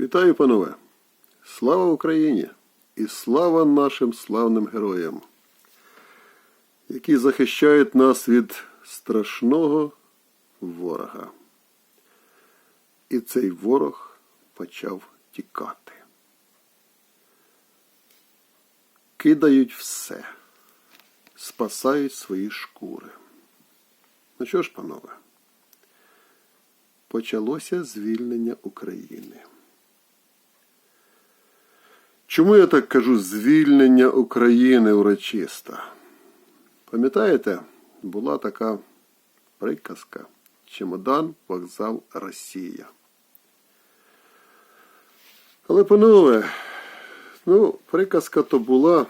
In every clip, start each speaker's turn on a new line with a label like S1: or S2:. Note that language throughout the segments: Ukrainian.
S1: Вітаю, панове! Слава Україні і слава нашим славним героям, які захищають нас від страшного ворога. І цей ворог почав тікати. Кидають все, спасають свої шкури. Ну що ж, панове? Почалося звільнення України. Чому я так кажу звільнення України урочисто? Пам'ятаєте, була така приказка Чемодан, вокзал, Росія. Але, панове, ну, приказка то була,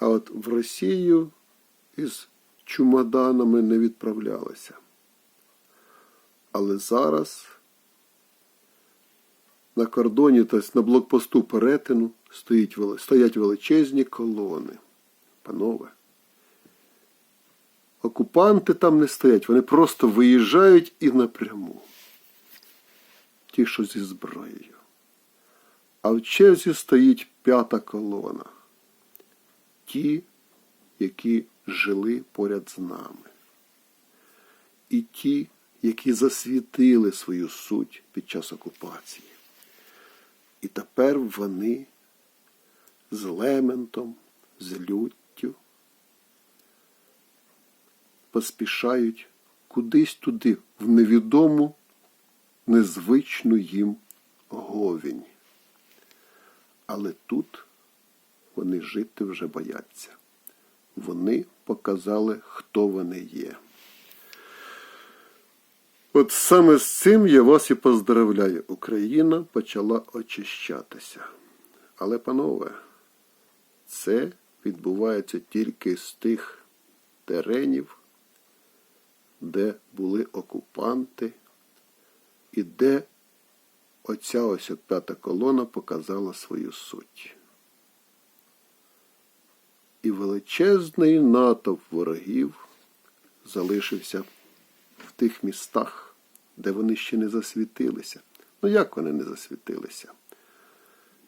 S1: а от в Росію із чумоданами не відправлялися. Але зараз на кордоні, тобто на блокпосту перетину, стоять величезні колони. Панове. Окупанти там не стоять, вони просто виїжджають і напряму. Ті, що зі зброєю. А в черзі стоїть п'ята колона. Ті, які жили поряд з нами. І ті, які засвітили свою суть під час окупації. І тепер вони з лементом, з люттю поспішають кудись туди, в невідому, незвичну їм говінь. Але тут вони жити вже бояться. Вони показали, хто вони є. От саме з цим я вас і поздравляю. Україна почала очищатися. Але, панове, це відбувається тільки з тих теренів, де були окупанти, і де оця ось п'ята колона показала свою суть. І величезний натовп ворогів залишився в тих містах, де вони ще не засвітилися. Ну як вони не засвітилися?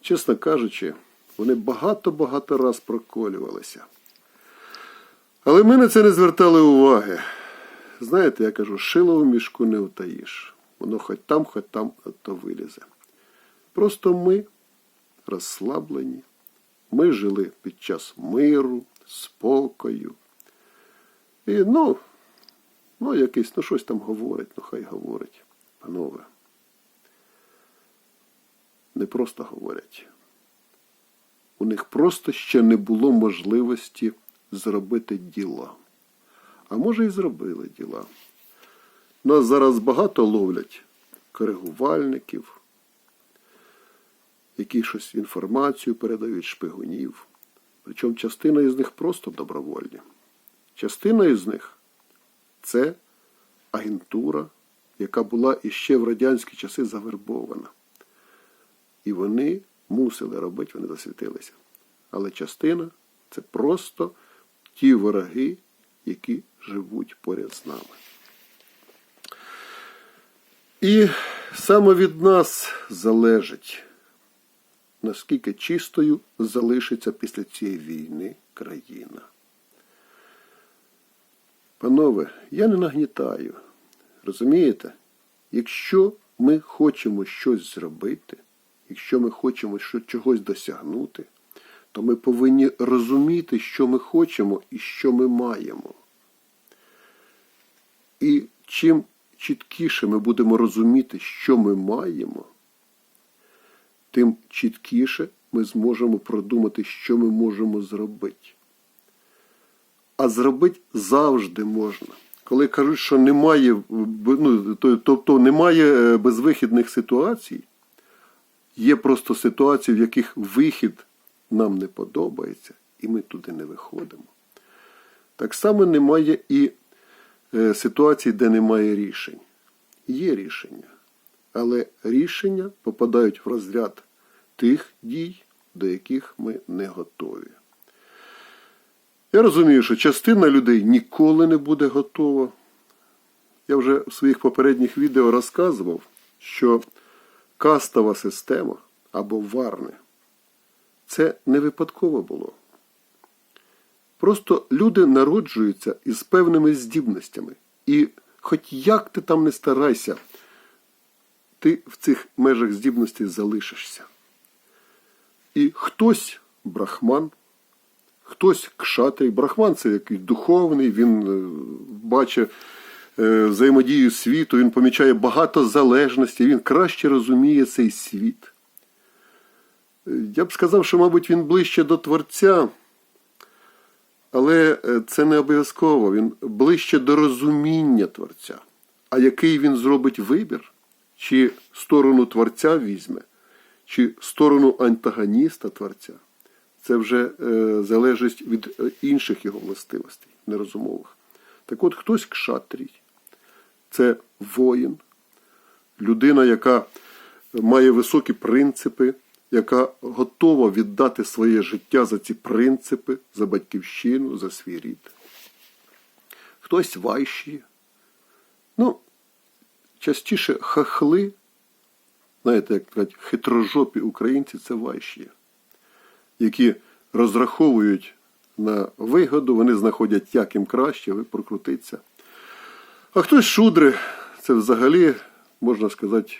S1: Чесно кажучи, вони багато-багато раз проколювалися. Але ми на це не звертали уваги. Знаєте, я кажу, шило в мішку не втаїш. Воно хоч там, хоч там, а то вилізе. Просто ми розслаблені. Ми жили під час миру, спокою. І ну, ну якийсь, ну щось там говорить, ну хай говорить. Панове. Не просто говорять. У них просто ще не було можливості зробити діла. А може і зробили діла. Нас зараз багато ловлять коригувальників, які щось інформацію передають шпигунів. Причому частина із них просто добровольні. Частина із них це агентура, яка була іще в радянські часи завербована. І вони мусили робити, вони засвітилися. Але частина це просто ті вороги, які живуть поряд з нами. І саме від нас залежить, наскільки чистою залишиться після цієї війни країна. Панове, я не нагнітаю. Розумієте? Якщо ми хочемо щось зробити, якщо ми хочемо чогось досягнути, то ми повинні розуміти, що ми хочемо і що ми маємо. І чим чіткіше ми будемо розуміти, що ми маємо, тим чіткіше ми зможемо продумати, що ми можемо зробити. А зробити завжди можна. Коли кажуть, що немає, ну, тобто немає е, безвихідних ситуацій, є просто ситуації, в яких вихід нам не подобається, і ми туди не виходимо. Так само немає і е, ситуацій, де немає рішень. Є рішення, але рішення попадають в розряд тих дій, до яких ми не готові. Я розумію, що частина людей ніколи не буде готова. Я вже в своїх попередніх відео розказував, що кастова система або варне. Це не випадково було. Просто люди народжуються із певними здібностями. І хоч як ти там не старайся, ти в цих межах здібностей залишишся. І хтось брахман, хтось кшатрій. Брахман це якийсь духовний, він е, бачить е, взаємодію світу, він помічає багато залежностей, він краще розуміє цей світ. Е, Я б сказав, що, мабуть, він ближче до Творця, але це не обов'язково. Він ближче до розуміння Творця. А який він зробить вибір, чи сторону Творця візьме, чи сторону антагоніста Творця, це вже е, залежить від е, інших його властивостей, нерозумових. Так от хтось кшатрій, це воїн, людина, яка має високі принципи, яка готова віддати своє життя за ці принципи, за батьківщину, за свій рід. Хтось вайші. Ну, частіше хахли, знаєте, як кажуть, хитрожопі українці це вайші, які розраховують на вигоду, вони знаходять, як їм краще, прокрутиться. А хтось шудри, це взагалі, можна сказати,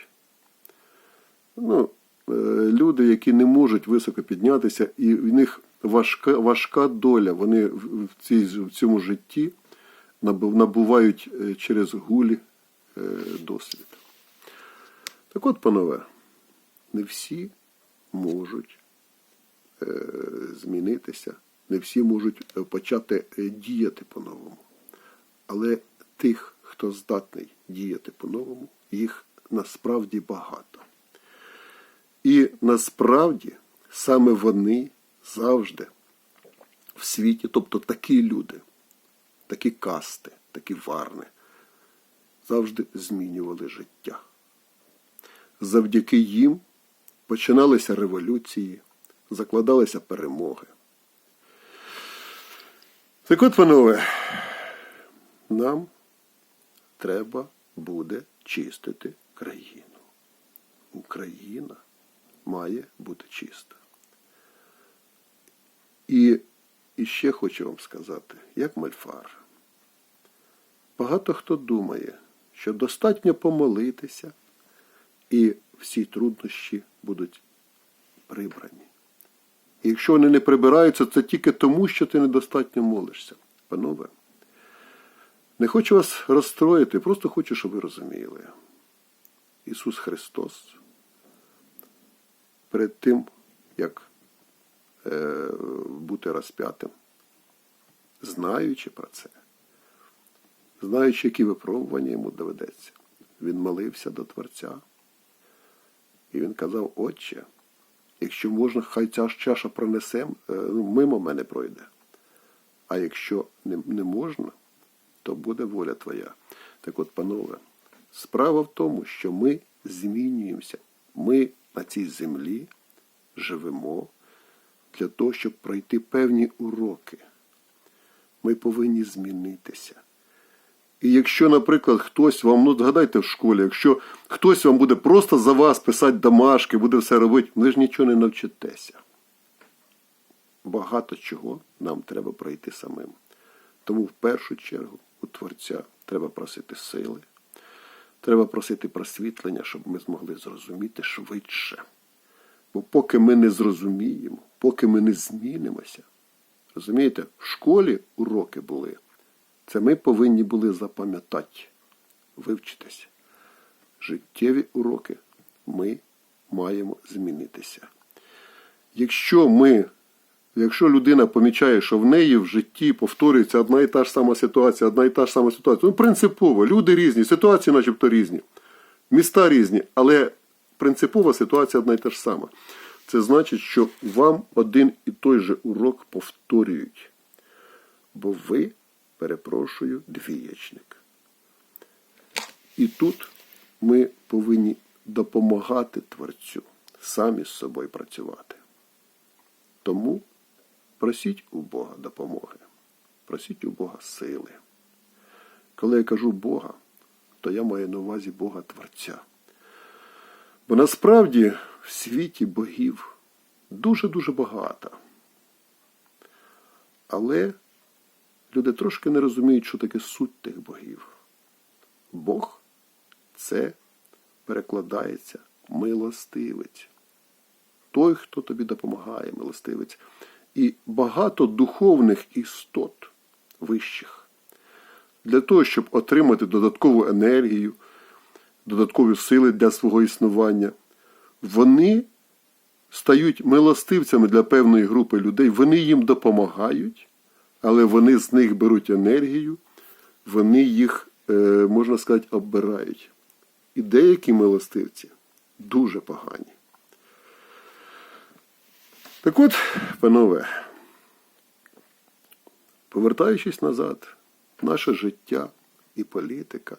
S1: ну, е, люди, які не можуть високо піднятися, і в них важка, важка доля. Вони в цій, в цьому житті набувають е, через гулі е, досвід. Так от, панове, не всі можуть змінитися, не всі можуть е, почати е, діяти по-новому. Але тих, хто здатний діяти по-новому, їх насправді багато. І насправді саме вони завжди в світі, тобто такі люди, такі касти, такі варни, завжди змінювали життя. Завдяки їм починалися революції, закладалися перемоги. Так от, панове, нам треба буде чистити країну. Україна має бути чиста. І, і ще хочу вам сказати, як мальфар. Багато хто думає, що достатньо помолитися, і всі труднощі будуть прибрані. Якщо вони не прибираються, це тільки тому, що ти недостатньо молишся. Панове, не хочу вас розстроїти, просто хочу, щоб ви розуміли. Ісус Христос перед тим, як е, бути розп'ятим, знаючи про це, знаючи, які випробування йому доведеться, він молився до Творця. І він казав, Отче, якщо можна, хай ця ж чаша пронесе, е, ну, мимо мене пройде. А якщо не, не можна, то буде воля твоя. Так от, панове, справа в тому, що ми змінюємося. Ми на цій землі живемо для того, щоб пройти певні уроки. Ми повинні змінитися. І якщо, наприклад, хтось вам, ну згадайте в школі, якщо хтось вам буде просто за вас писати домашки, буде все робити, ви ж нічого не навчитеся. Багато чого нам треба пройти самим. Тому в першу чергу у Творця треба просити сили, треба просити просвітлення, щоб ми змогли зрозуміти швидше. Бо поки ми не зрозуміємо, поки ми не змінимося, розумієте, в школі уроки були. Це ми повинні були запам'ятати, вивчитися. Життєві уроки ми маємо змінитися. Якщо ми, якщо людина помічає, що в неї в житті повторюється одна і та ж сама ситуація, одна і та ж сама ситуація, ну принципово, люди різні, ситуації начебто різні, міста різні, але принципова ситуація одна і та ж сама. Це значить, що вам один і той же урок повторюють. Бо ви, перепрошую, двієчник. І тут ми повинні допомагати Творцю, самі з собою працювати. Тому просіть у Бога допомоги, просіть у Бога сили. Коли я кажу Бога, то я маю на увазі Бога Творця. Бо насправді в світі богів дуже-дуже багато. Але люди трошки не розуміють, що таке суть тих богів. Бог це перекладається милостивець. Той, хто тобі допомагає, милостивець. І багато духовних істот вищих. Для того, щоб отримати додаткову енергію, додаткові сили для свого існування, вони стають милостивцями для певної групи людей, вони їм допомагають, але вони з них беруть енергію, вони їх, е, можна сказати, оббирають. І деякі милостивці дуже погані. Так от, панове, повертаючись назад, наше життя і політика,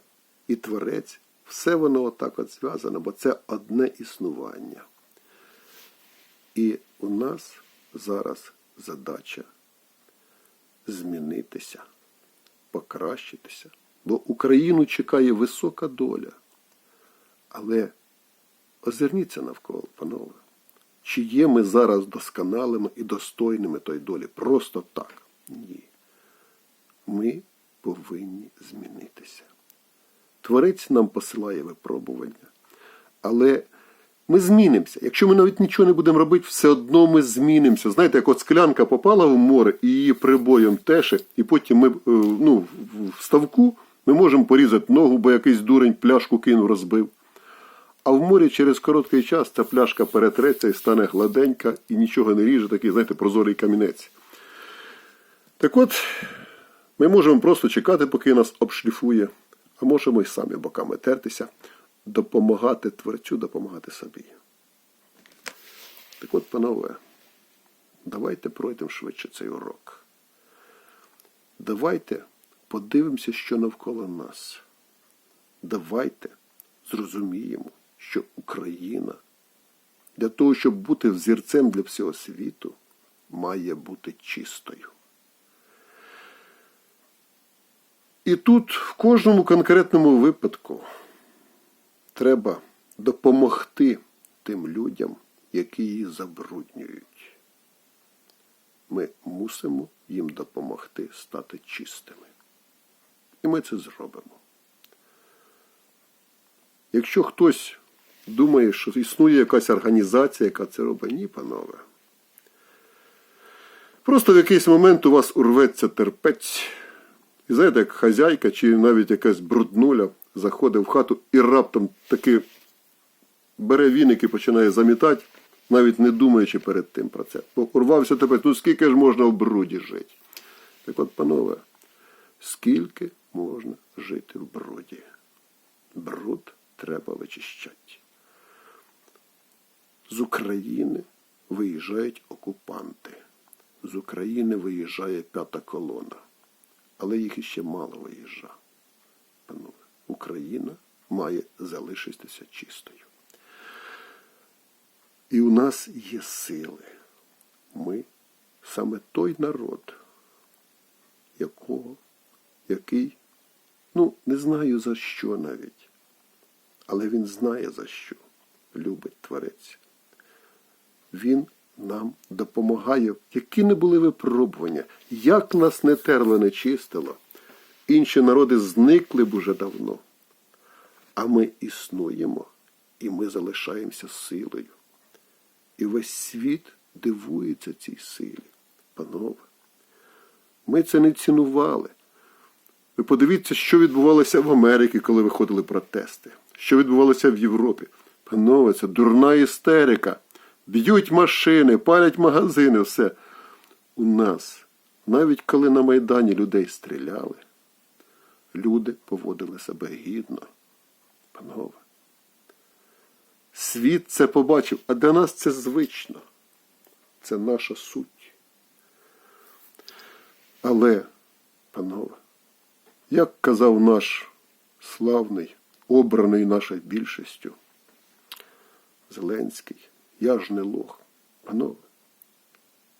S1: і творець, все воно отак от зв'язано, бо це одне існування. І у нас зараз задача змінитися, покращитися, бо Україну чекає висока доля. Але озирніться навколо, панове. Чи є ми зараз досконалими і достойними тої долі? Просто так? Ні. Ми повинні змінитися. Творець нам посилає випробування. Але ми змінимося. Якщо ми навіть нічого не будемо робити, все одно ми змінимося. Знаєте, як от склянка попала в море і її прибоєм теше, і потім ми е, ну, в ставку ми можемо порізати ногу, бо якийсь дурень пляшку кинув, розбив. А в морі через короткий час ця пляшка перетреться і стане гладенька і нічого не ріже, такий, знаєте, прозорий камінець. Так от, ми можемо просто чекати, поки нас обшліфує, а можемо й самі боками тертися, допомагати творцю, допомагати собі. Так от, панове, давайте пройдемо швидше цей урок. Давайте подивимося, що навколо нас. Давайте зрозуміємо, що Україна для того, щоб бути взірцем для всього світу, має бути чистою. І тут в кожному конкретному випадку треба допомогти тим людям, які її забруднюють. Ми мусимо їм допомогти стати чистими. І ми це зробимо. Якщо хтось думає, що існує якась організація, яка це робить, ні, панове. Просто в якийсь момент у вас урветься терпець. І знаєте, як хазяйка чи навіть якась бруднуля заходить в хату і раптом таки бере віник і починає замітати, навіть не думаючи перед тим про це. Бо урвався терпець, ну скільки ж можна в бруді жити? Так от, панове, скільки можна жити в бруді? Бруд треба вичищати. З України виїжджають окупанти. З України виїжджає п'ята колона. Але їх іще мало виїжджа. Панове, Україна має залишитися чистою. І у нас є сили. Ми саме той народ, якого, який, ну, не знаю за що навіть, але він знає за що любить Творець. Він нам допомагає, які не були випробування, як нас не терло, не чистило. Інші народи зникли б уже давно. А ми існуємо, і ми залишаємося силою. І весь світ дивується цій силі. Панове, ми це не цінували. Ви подивіться, що відбувалося в Америці, коли виходили протести, що відбувалося в Європі. Панове, це дурна істерика. Б'ють машини, палять магазини, все. У нас, навіть коли на Майдані людей стріляли, люди поводили себе гідно. Панове. Світ це побачив, а для нас це звично. Це наша суть. Але, панове, як казав наш славний, обраний нашою більшістю, Зеленський, я ж не лох. Панове,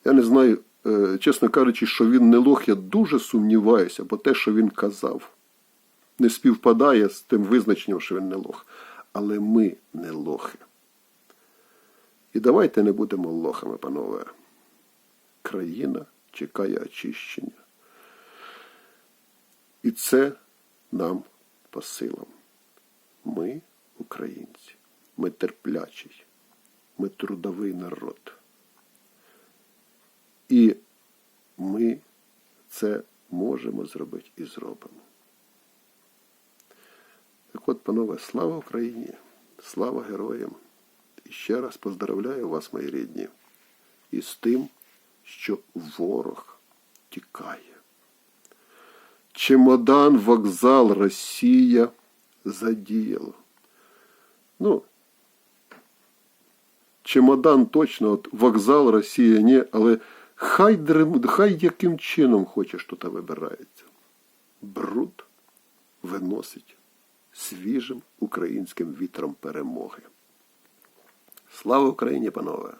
S1: я не знаю, е, чесно кажучи, що він не лох, я дуже сумніваюся, бо те, що він казав, не співпадає з тим визначенням, що він не лох. Але ми не лохи. І давайте не будемо лохами, панове. Країна чекає очищення. І це нам по силам. Ми, українці, ми терплячий, ми трудовий народ. І ми це можемо зробити і зробимо. Так от, панове, слава Україні, слава героям. І ще раз поздравляю вас, мої рідні, із тим, що ворог тікає. Чемодан, вокзал, Росія задіяло. Ну, чемодан точно, от вокзал, Росія ні, але хай, хай яким чином хочеш тут вибирається. Бруд виносить свіжим українським вітром перемоги. Слава Україні, панове!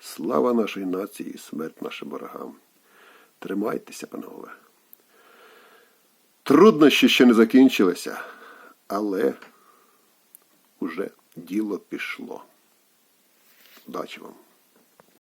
S1: Слава нашій нації і смерть нашим ворогам! Тримайтеся, панове! Труднощі ще не закінчилися, але уже діло пішло. Удачі вам!